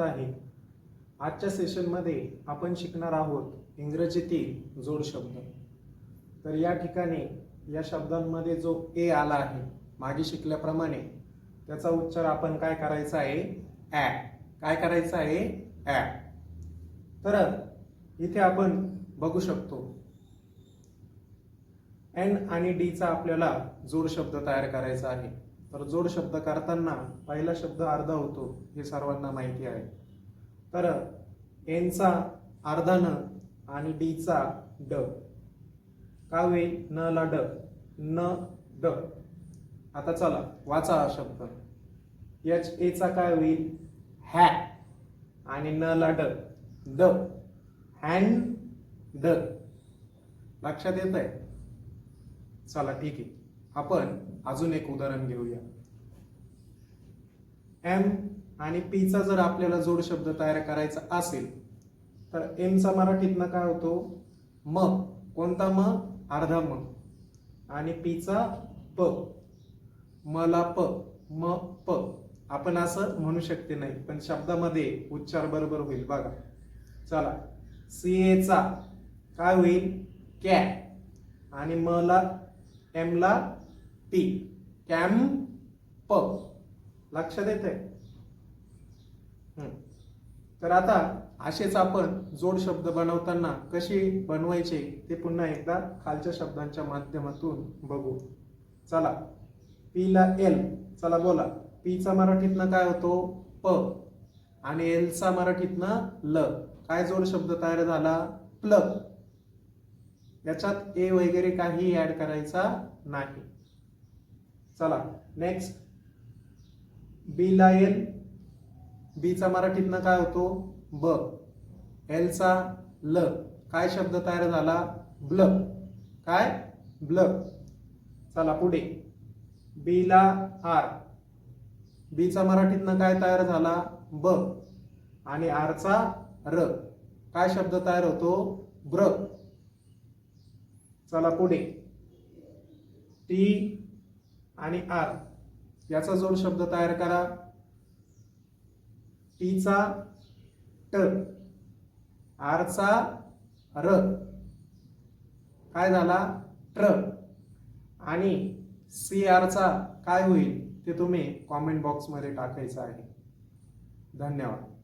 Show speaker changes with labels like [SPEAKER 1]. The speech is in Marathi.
[SPEAKER 1] स्वागत आहे. आजच्या सेशनमध्ये आपण शिकणार आहोत इंग्रजीतील जोड शब्द. तर या ठिकाणी या शब्दांमध्ये जो ए आला आहे मागे शिकल्याप्रमाणे त्याचा उच्चार आपण काय करायचा आहे? ॲ काय करायचं आहे? ॲ तर इथे आपण बघू शकतो. एन आणि डी चा आपल्याला जोड शब्द तयार करायचा आहे. तर जोड शब्द करताना पहिला शब्द अर्धा होतो हे सर्वांना माहिती आहे. तर एनचा अर्धा न आणि डीचा ड. का होईल न ला ड. न ड. आता चला वाचा हा शब्द. एच एचा काय होईल? हॅ. आणि न ला ड. द. हँड ड लक्षात येत आहे चला ठीक आहे. आपण अजून एक उदाहरण घेऊया. एम आणि पीचा जर आपल्याला जोड शब्द तयार करायचा असेल तर एमचा मराठीतनं काय होतो? म. कोणता म? अर्धा म. आणि पीचा प. मला प. म प. आपण असं म्हणू शकते नाही पण शब्दामध्ये उच्चार बरोबर होईल बघा. चला. सी एचा काय होईल? कॅ. आणि मला एमला एम ला पी कॅम्प लक्ष लक्षात तर आता असेच आपण जोड शब्द बनवताना कसे बनवायचे ते पुन्हा एकदा खालच्या शब्दांच्या माध्यमातून बघू. चला. पी ला एल चला बोला. पीचा मराठीतनं काय होतो? प आणि एलचा मराठीतनं ल काय जोड शब्द तयार झाला? प्लग याच्यात ए वगैरे काही ऍड करायचा नाही. चला नेक्स्ट बी ला एल मराठीतनं काय होतो? ब. एलचा ल. काय शब्द तयार झाला? ब्ल. काय? ब्ल. चला पुढे. बी ला आर बीचा मराठीतनं काय तयार झाला? ब. आणि आरचा र. काय शब्द तयार होतो? ब्र. चला पुढे. टी आणि आर याचा जोड शब्द तयार करा. टीचा ट आरचा र काय झाला? ट्र आणि सी आरचा काय होईल? ते तुम्ही कॉमेंट बॉक्समध्ये टाकायचं आहे. धन्यवाद.